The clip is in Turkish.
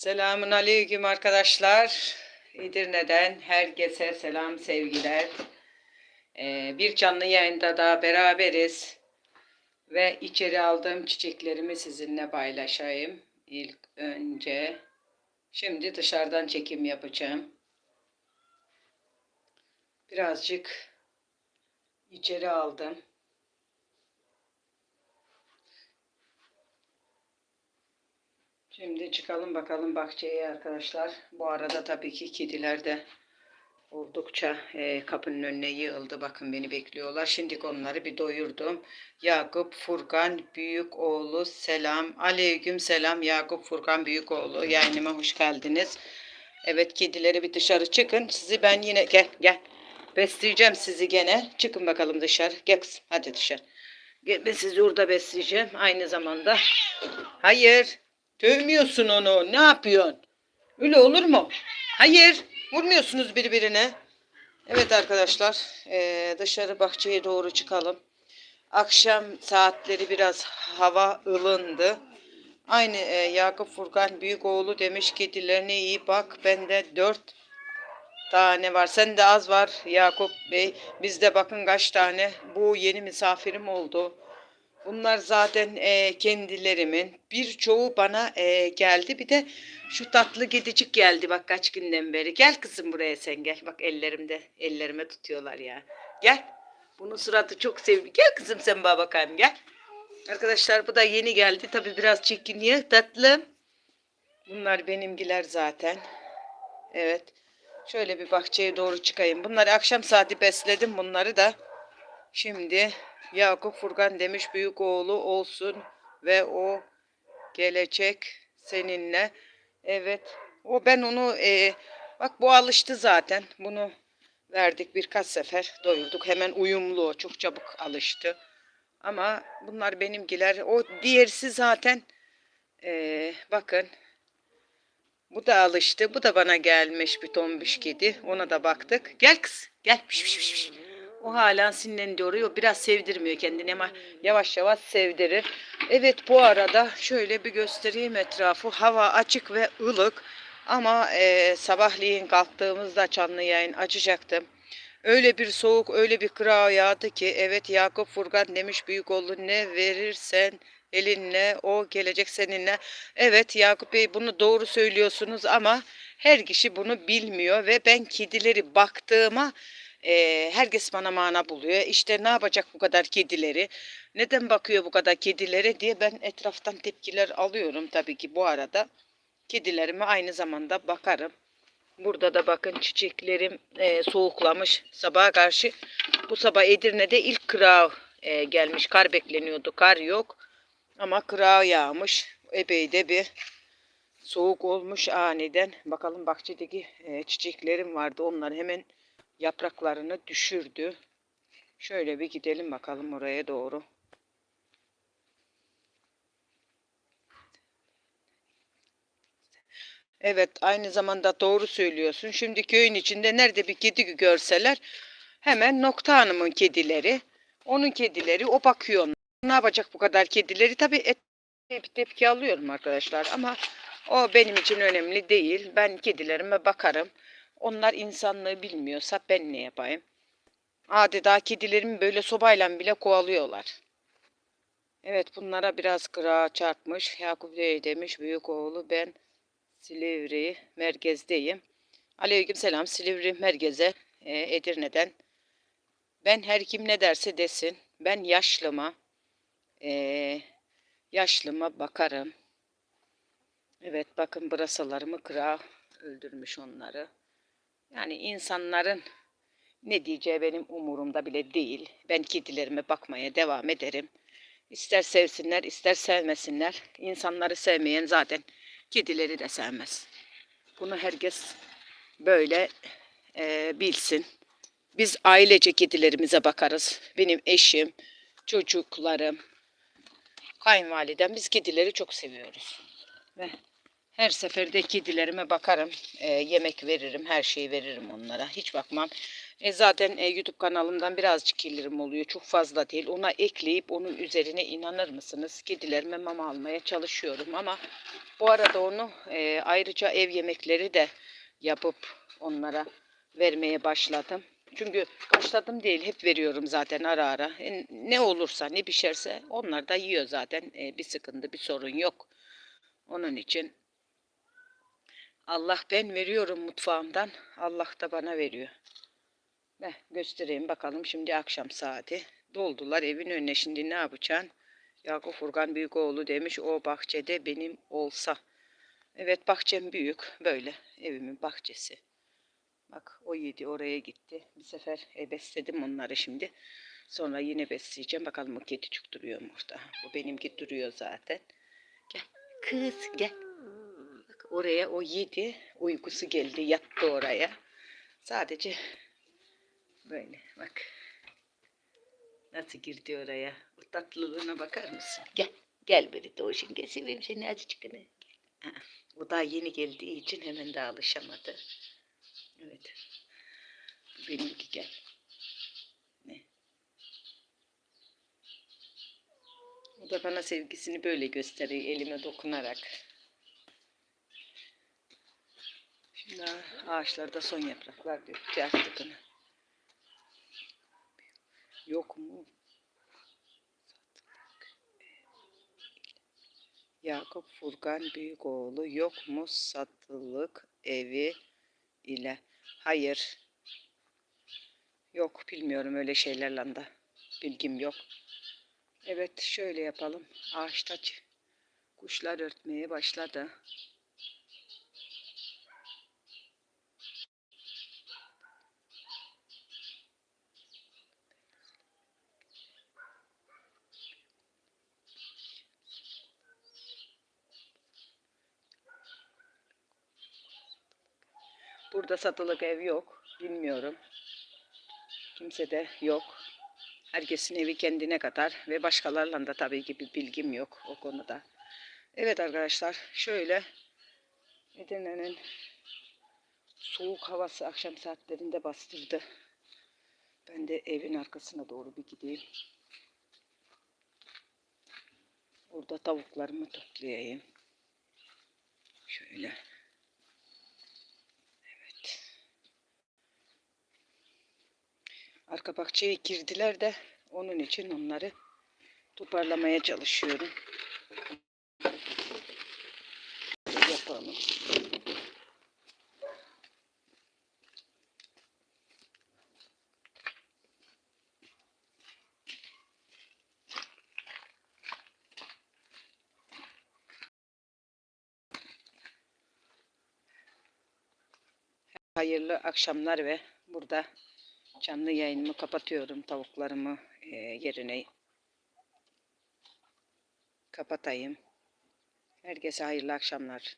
Selamun aleyküm arkadaşlar. Edirne'den herkese selam sevgiler. Ee, bir canlı yayında daha beraberiz. Ve içeri aldığım çiçeklerimi sizinle paylaşayım. İlk önce. Şimdi dışarıdan çekim yapacağım. Birazcık içeri aldım. Şimdi çıkalım bakalım bahçeye arkadaşlar. Bu arada tabii ki kediler de oldukça e, kapının önüne yığıldı. Bakın beni bekliyorlar. Şimdi onları bir doyurdum. Yakup Furkan büyük oğlu selam. Aleyküm selam Yakup Furkan büyük oğlu. Yayınıma hoş geldiniz. Evet kedileri bir dışarı çıkın. Sizi ben yine gel gel. Besleyeceğim sizi gene. Çıkın bakalım dışarı. Gel kızım hadi dışarı. Gel, Ben sizi orada besleyeceğim. Aynı zamanda. Hayır. Dövmüyorsun onu. Ne yapıyorsun? Öyle olur mu? Hayır. Vurmuyorsunuz birbirine. Evet arkadaşlar. eee, dışarı bahçeye doğru çıkalım. Akşam saatleri biraz hava ılındı. Aynı eee, Yakup Furkan büyük oğlu demiş kedilerine iyi bak. Bende dört tane var. Sen de az var Yakup Bey. Bizde bakın kaç tane. Bu yeni misafirim oldu. Bunlar zaten e, kendilerimin. Birçoğu bana e, geldi. Bir de şu tatlı gedicik geldi bak kaç günden beri. Gel kızım buraya sen gel. Bak ellerimde. Ellerime tutuyorlar ya. Gel. Bunun suratı çok sevdi. Gel kızım sen bana bakayım gel. Arkadaşlar bu da yeni geldi. Tabi biraz çekiniyor tatlım. Bunlar benimkiler zaten. Evet. Şöyle bir bahçeye doğru çıkayım. Bunları akşam saati besledim bunları da. Şimdi Yakup Furkan demiş büyük oğlu olsun ve o gelecek seninle. Evet. O ben onu e, bak bu alıştı zaten. Bunu verdik birkaç sefer doyurduk. Hemen uyumlu. Çok çabuk alıştı. Ama bunlar benimkiler. O diğerisi zaten e, bakın bu da alıştı. Bu da bana gelmiş bir tombiş kedi. Ona da baktık. Gel kız. Gel. Piş, piş, piş. O hala sinirleniyor. O biraz sevdirmiyor kendini ama yavaş yavaş sevdirir. Evet bu arada şöyle bir göstereyim etrafı. Hava açık ve ılık. Ama e, sabahleyin kalktığımızda canlı yayın açacaktım. Öyle bir soğuk, öyle bir kıra yağdı ki evet Yakup Furkan demiş büyük oğlu ne verirsen elinle o gelecek seninle. Evet Yakup Bey bunu doğru söylüyorsunuz ama her kişi bunu bilmiyor ve ben kedileri baktığıma e, herkes bana mana buluyor. İşte ne yapacak bu kadar kedileri? Neden bakıyor bu kadar kedilere diye ben etraftan tepkiler alıyorum tabii ki bu arada. Kedilerime aynı zamanda bakarım. Burada da bakın çiçeklerim e, soğuklamış sabaha karşı. Bu sabah Edirne'de ilk kırağı e, gelmiş. Kar bekleniyordu. Kar yok. Ama kırağı yağmış. Epey de bir soğuk olmuş aniden. Bakalım bahçedeki e, çiçeklerim vardı. Onlar hemen yapraklarını düşürdü. Şöyle bir gidelim bakalım oraya doğru. Evet aynı zamanda doğru söylüyorsun. Şimdi köyün içinde nerede bir kedi görseler hemen Nokta Hanım'ın kedileri. Onun kedileri o bakıyor. Ne yapacak bu kadar kedileri? Tabii et, bir tepki alıyorum arkadaşlar ama o benim için önemli değil. Ben kedilerime bakarım. Onlar insanlığı bilmiyorsa ben ne yapayım? Adeta kedilerimi böyle sobayla bile kovalıyorlar. Evet bunlara biraz kıra çarpmış. Yakup Bey demiş büyük oğlu ben Silivri merkezdeyim. Aleyküm selam Silivri merkeze e, Edirne'den. Ben her kim ne derse desin. Ben yaşlıma e, yaşlıma bakarım. Evet bakın brasalarımı kıra öldürmüş onları. Yani insanların ne diyeceği benim umurumda bile değil. Ben kedilerime bakmaya devam ederim. İster sevsinler, ister sevmesinler. İnsanları sevmeyen zaten kedileri de sevmez. Bunu herkes böyle e, bilsin. Biz ailece kedilerimize bakarız. Benim eşim, çocuklarım, kayınvalidem biz kedileri çok seviyoruz. Ve her seferde kedilerime bakarım. e, yemek veririm, her şeyi veririm onlara. Hiç bakmam. E zaten e, YouTube kanalımdan birazcık gelirim oluyor. Çok fazla değil. Ona ekleyip onun üzerine inanır mısınız? Kedilerime mama almaya çalışıyorum ama bu arada onu e, ayrıca ev yemekleri de yapıp onlara vermeye başladım. Çünkü başladım değil hep veriyorum zaten ara ara. E, ne olursa ne pişerse onlar da yiyor zaten. E, bir sıkıntı bir sorun yok. Onun için Allah ben veriyorum mutfağımdan. Allah da bana veriyor. Ve göstereyim bakalım şimdi akşam saati. Doldular evin önüne şimdi ne yapacaksın? Yakup Furkan Büyükoğlu demiş o bahçede benim olsa. Evet bahçem büyük böyle evimin bahçesi. Bak o yedi oraya gitti. Bir sefer e, besledim onları şimdi. Sonra yine besleyeceğim. Bakalım o kedicik duruyor mu orada. Bu benimki duruyor zaten. Gel kız gel. Oraya o yedi. Uykusu geldi yattı oraya. Sadece böyle bak. Nasıl girdi oraya? O tatlılığına bakar mısın? Gel. Gel beni doğuşun. Gel seveyim seni azıcık. Gel. Aa, O daha yeni geldiği için hemen daha alışamadı. Evet. Benimki gel. Ne? O da bana sevgisini böyle gösteriyor elime dokunarak. Şimdi ağaçlarda son yapraklar döktü artık onu. Yok mu? Yakup Furkan Büyükoğlu yok mu satılık evi ile? Hayır. Yok bilmiyorum öyle şeylerle de. Bilgim yok. Evet şöyle yapalım. Ağaçta kuşlar örtmeye başladı. Burada satılık ev yok. Bilmiyorum. Kimse de yok. Herkesin evi kendine kadar ve başkalarıyla da tabii ki bir bilgim yok o konuda. Evet arkadaşlar şöyle Edirne'nin soğuk havası akşam saatlerinde bastırdı. Ben de evin arkasına doğru bir gideyim. Orada tavuklarımı toplayayım. Şöyle. Evet. Arka bahçeye girdiler de onun için onları toparlamaya çalışıyorum. Yapalım. Hayırlı akşamlar ve burada canlı yayınımı kapatıyorum. Tavuklarımı e, yerine kapatayım. Herkese hayırlı akşamlar.